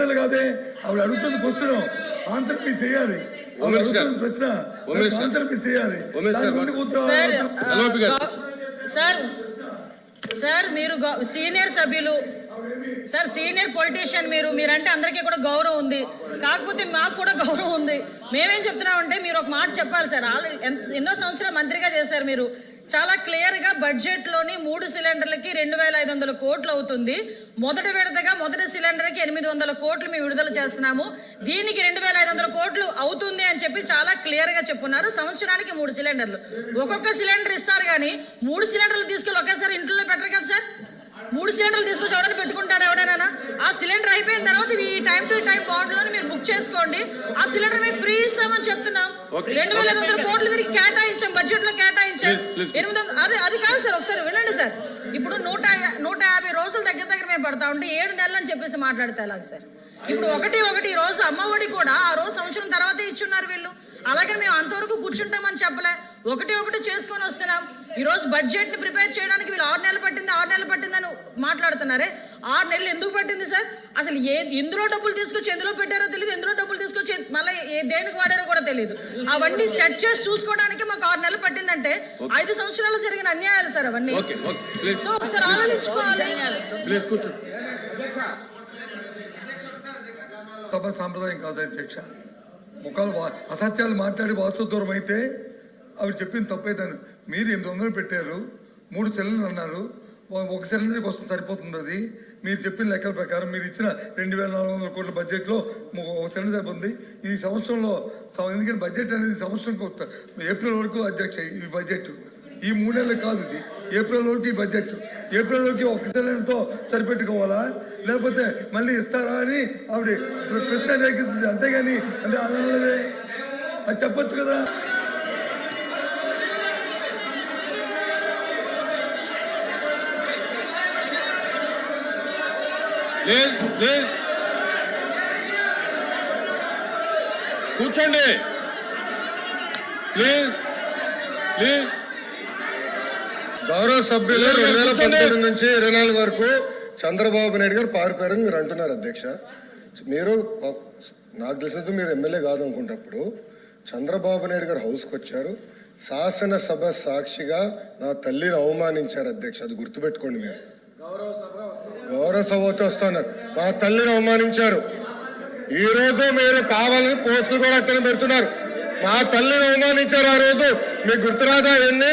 అబద్ధాలు కాదే? ఆవిడ అడుగుతుంది క్వశ్చన్. ఆన్సర్ మీరు చేయాలి ప్రశ్న. ఆన్సర్ మీరు చేయాలి. సార్ సార్ సార్ మీరు సీనియర్ సభ్యులు. సార్ సీనియర్ పొలిటీషియన్ మీరు. మీరంటే అందరికీ కూడా గౌరవం ఉంది. కాకపోతే మాకు కూడా గౌరవం ఉంది. మేమేం చెప్తున్నామంటే మీరు ఒక మాట చెప్పాలి సార్. ఆల్రెడీ ఎన్నో సంవత్సరాలు మంత్రిగా చేశారు మీరు. చాలా క్లియర్గా బడ్జెట్లోని మూడు సిలిండర్లకి రెండు వేల ఐదు వందల కోట్లు అవుతుంది. మొదటి విడతగా మొదటి సిలిండర్కి ఎనిమిది వందల కోట్లు మేము విడుదల చేస్తున్నాము. దీనికి రెండు వేల ఐదు వందల కోట్లు అవుతుంది అని చెప్పి చాలా క్లియర్గా చెప్పున్నారు. సంవత్సరానికి మూడు సిలిండర్లు ఒక్కొక్క సిలిండర్ ఇస్తారు కానీ మూడు సిలిండర్లు తీసుకెళ్ళి ఒకేసారి ఇంట్లో పెట్టరు కదా సార్? మూడు సిలిండర్లు తీసుకొచ్చి ఎవడైనా పెట్టుకుంటాడు ఎవడైనా? సిలిండర్ అయిపోయిన తర్వాత ఈ టైం టు టైం బాండ్లోనే మీరు బుక్ చేసుకోండి. ఆ సిలిండర్ మేము ఫ్రీ ఇస్తామని చెప్తున్నాం. రెండు వేల ఐదు వందల కోట్లు తిరిగి కేటాయించాం బడ్జెట్లో కేటాయించాం. ఎనిమిది వందల అదే అది కాదు సార్ ఒకసారి వినండి సార్. ఇప్పుడు నూట నూట యాభై రోజుల దగ్గర దగ్గర మేము పడతా ఉంటే ఏడు నెలలు అని చెప్పేసి మాట్లాడితే ఎలాగ సార్? ఇప్పుడు ఒకటి ఒకటి ఈ రోజు అమ్మఒడి కూడా ఆ రోజు సంవత్సరం తర్వాతే ఇచ్చున్నారు వీళ్ళు. అలాగే మేము అంతవరకు కూర్చుంటామని చెప్పలే. ఒకటి ఒకటి చేసుకొని వస్తున్నాం. ఈ రోజు బడ్జెట్ని ప్రిపేర్ చేయడానికి వీళ్ళు ఆరు నెలలు పట్టింది ఆరు నెలలు పట్టిందని మాట్లాడుతున్నారే? ఆరు నెలలు ఎందుకు పట్టింది సార్? అసలు ఏ ఎందులో డబ్బులు తీసుకొచ్చి ఎందులో పెట్టారో తెలియదు ఎందులో డబ్బులు తీసుకొచ్చి మళ్ళీ ఏ దేనికి వాడారో కూడా తెలియదు అవన్నీ సెట్ చేసి చూసుకోవడానికి మాకు ఆరు నెలలు పట్టిందంటే ఐదు సంవత్సరాలు జరిగిన అన్యాయాలు సార్ అవన్నీ. Okay okay. ప్లీజ్. సో ఒకసారి ఆలోచించుకోవాలి. సభ సాంప్రదాయం కాదు అధ్యక్ష. ముఖాలు వా- అసత్యాలు మాట్లాడి వాస్తవ దూరం అయితే ఆవిడ చెప్పింది తప్పైతాను మీరు ఎనిమిది వందలు పెట్టారు మూడు సిలిండర్ అన్నారు ఒక- ఒక సిలిండర్కి వస్తే సరిపోతుంది అది. మీరు చెప్పిన లెక్కల ప్రకారం మీరు ఇచ్చిన రెండు వేల నాలుగు వందల కోట్ల బడ్జెట్లో ఒక ఒక సిలిండర్ సరిపోతుంది. ఈ సంవత్సరంలో ఎందుకంటే బడ్జెట్ అనేది సంవత్సరం ఏప్రిల్ వరకు అధ్యక్ష ఈ బడ్జెట్. ఈ మూడేళ్ళు కాదు ఇది. ఏప్రిల్ వరకు బడ్జెట్ ఏప్రిల్ వరకు ఒక సరిపెట్టుకోవాలా? లేకపోతే మళ్ళీ ఇస్తారా అని ఆవిడ ప్రశ్న రేగిస్తుంది అంతేగాని అంటే అదే అది చెప్పొచ్చు కదా? ప్లీజ్ ప్లీజ్ కూర్చోండి. Please please. గౌరవ సభ్యులు. రెండు వేల పంతొమ్మిది నుంచి ఇరవై నాలుగు వరకు చంద్రబాబు నాయుడు గారు పారిపోయారని మీరు అంటున్నారు అధ్యక్ష. మీరు నాకు తెలిసినంత మీరు ఎమ్మెల్యే కాదు అనుకుంటప్పుడు చంద్రబాబు నాయుడు గారు హౌస్కి వచ్చారు శాసనసభ సాక్షిగా నా తల్లిని అవమానించారు అధ్యక్ష. అది గుర్తుపెట్టుకోండి మీరు. గౌరవ సభతో వస్తున్నారు మా తల్లిని అవమానించారు. ఈ రోజు మీరు కావాలని పోస్టులు కూడా అక్కడ పెడుతున్నారు. మా తల్లిని అవమానించారు ఆ రోజు. మీకు గుర్తురాదా ఎన్ని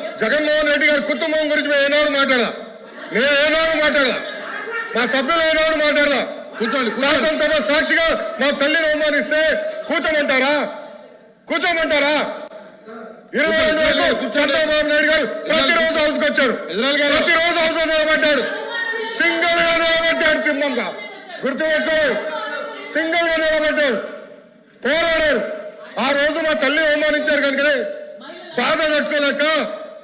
జగన్మోహన్ రెడ్డి గారి కుటుంబం గురించి మేము ఏనాడు మాట్లాడాల? నేను ఏనాడు మాట్లాడాల? మా సభ్యులు ఏనాడు మాట్లాడాల? కూర్చోండి శాసనసభ సాక్షిగా మా తల్లిని అవమానిస్తే కూర్చోమంటారా? కూర్చోమంటారా? ఇరవై రెండు వరకు. చంద్రబాబు నాయుడు గారు ప్రతిరోజు హౌస్కి వచ్చారు ప్రతిరోజు హౌస్ నిలబడ్డాడు. సింగిల్గా నిలబడ్డాడు సింహంగా. గుర్తుపెట్టుకో. సింగిల్గా నిలబడ్డాడు. పోరాడాడు. ఆ రోజు మా తల్లిని అవమానించారు కనుకనే బాధ తట్టుకోలేక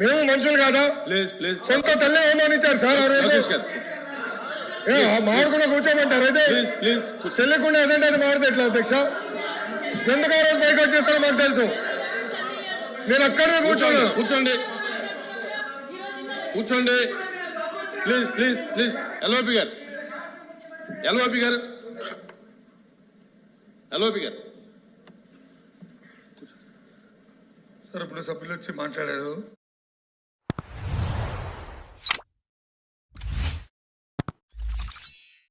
మేము మనుషులు కాదా? Please please. సొంత తల్లి అవమానించారు సార్ ఆ రోజు. మాడుకున్న కూర్చోమంటారు అయితే? Please please. తెలియకుండా ఏదంటే అది మాడితే ఎట్లా అధ్యక్ష? ఎందుకు ఆ రోజు బైకౌట్ చేస్తారో మాకు తెలుసు. నేను అక్కడే కూర్చోండి కూర్చోను కూర్చోండి. కూర్చోండి. Please please please. ఎల్ఓపి గారు. ఎల్ఓపి గారు. ఎల్ఓపి గారు. సార్ ఇప్పుడు సభ్యులు వచ్చి మాట్లాడారు.